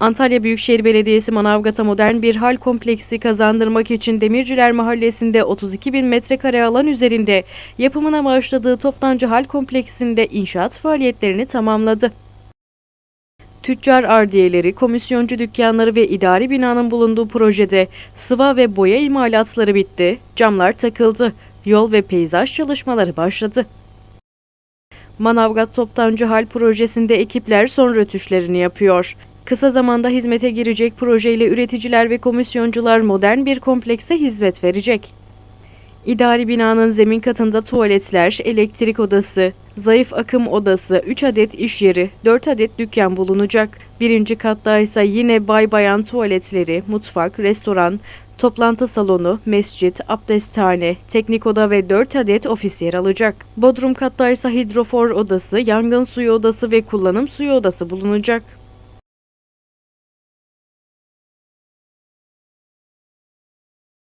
Antalya Büyükşehir Belediyesi Manavgat'a modern bir hal kompleksi kazandırmak için Demirciler Mahallesi'nde 32 bin metrekare alan üzerinde yapımına başladığı toptancı hal kompleksinde inşaat faaliyetlerini tamamladı. Tüccar ardiyeleri, komisyoncu dükkanları ve idari binanın bulunduğu projede sıva ve boya imalatları bitti, camlar takıldı, yol ve peyzaj çalışmaları başladı. Manavgat Toptancı Hal projesinde ekipler son rötuşlarını yapıyor. Kısa zamanda hizmete girecek projeyle üreticiler ve komisyoncular modern bir komplekse hizmet verecek. İdari binanın zemin katında tuvaletler, elektrik odası, zayıf akım odası, 3 adet iş yeri, 4 adet dükkan bulunacak. Birinci katta ise yine bay bayan tuvaletleri, mutfak, restoran, toplantı salonu, mescit, abdesthane, teknik oda ve 4 adet ofis yer alacak. Bodrum katta ise hidrofor odası, yangın suyu odası ve kullanım suyu odası bulunacak.